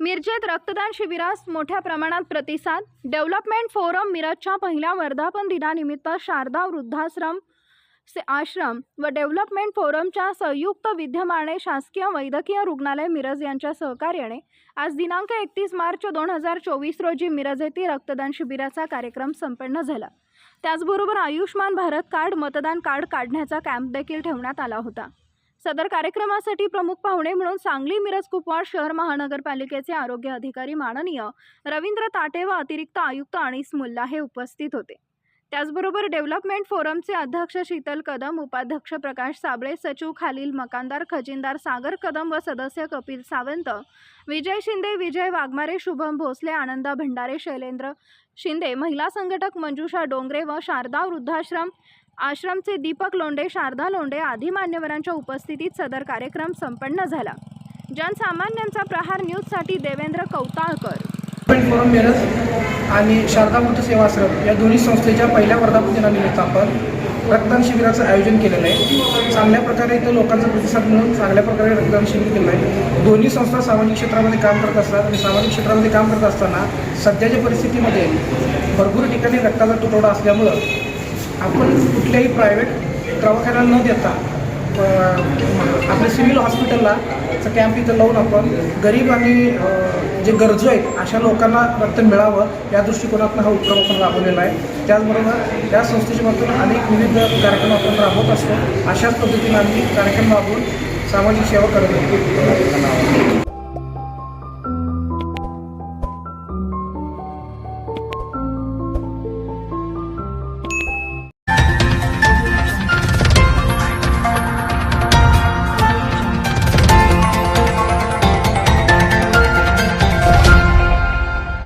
मिरजेत रक्तदान शिबिरास मोठ्या प्रमाणात प्रतिसाद. डेव्हलपमेंट फोरम मिरजच्या पहिल्या वर्धापन दिनानिमित्त शारदा वृद्धाश्रम से आश्रम व डेव्हलपमेंट फोरमच्या संयुक्त विद्यमाने शासकीय वैद्यकीय रुग्णालय मिरज यांच्या सहकार्याने आज दिनांक एकतीस मार्च दोन हजार चोवीस रोजी मिरज येथे रक्तदान शिबिराचा कार्यक्रम संपन्न झाला. त्याचबरोबर आयुष्मान भारत कार्ड मतदान कार्ड काढण्याचा कॅम्प देखील ठेवण्यात आला होता. सदर कार्यक्रमासाठी प्रमुख पाहुणे म्हणून सांगली मिरज कुपवाड शहर महानगरपालिकेचे आरोग्य अधिकारी माननीय रवींद्र ताटे व अतिरिक्त आयुक्त अनिस मुल्ला हे उपस्थित होते. त्याचबरोबर डेव्हलपमेंट फोरमचे अध्यक्ष शीतल कदम उपाध्यक्ष प्रकाश साबळे सचिव खालील मकानदार खजिनदार सागर कदम व सदस्य कपिल सावंत विजय शिंदे विजय वाघमारे शुभम भोसले आनंदा भंडारे शैलेंद्र शिंदे महिला संघटक मंजुषा डोंगरे व शारदा वृद्धाश्रम आश्रमचे दीपक लोंडे शारदा लोंडे आदी मान्यवरांच्या उपस्थितीत सदर कार्यक्रम संपन्न झाला. जनसामान्यांचा प्रहार न्यूजसाठी देवेंद्र कौताळकर. आणि शारदा मूर्ती सेवाश्रम या दोन्ही संस्थेच्या पहिल्या वर्धापन दिनानिमित्त आपण रक्तदान शिबिराचं आयोजन केलेलं आहे. चांगल्या प्रकारे इथं लोकांचा प्रतिसाद मिळून चांगल्या प्रकारे रक्तदान शिबिर केलं आहे. दोन्ही संस्था सामाजिक क्षेत्रामध्ये काम करत असतात आणि सामाजिक क्षेत्रामध्ये काम करत असताना सध्याच्या परिस्थितीमध्ये भरपूर ठिकाणी रक्ताचा तुटवडा असल्यामुळं आपण कुठल्याही प्रायव्हेट दवाखान्याला न देता आपल्या सिव्हिल हॉस्पिटलला कॅम्प इथं लावून आपण गरीब आणि जे गरजू आहेत अशा लोकांना रक्त मिळावं या दृष्टिकोनातून हा उपक्रम आपण राबवलेला आहे. त्याचबरोबर या संस्थेच्या बाबतीत अनेक विविध कार्यक्रम आपण राबवत असतो. अशाच पद्धतीने आम्ही कार्यक्रम राबवून सामाजिक सेवा करत असतो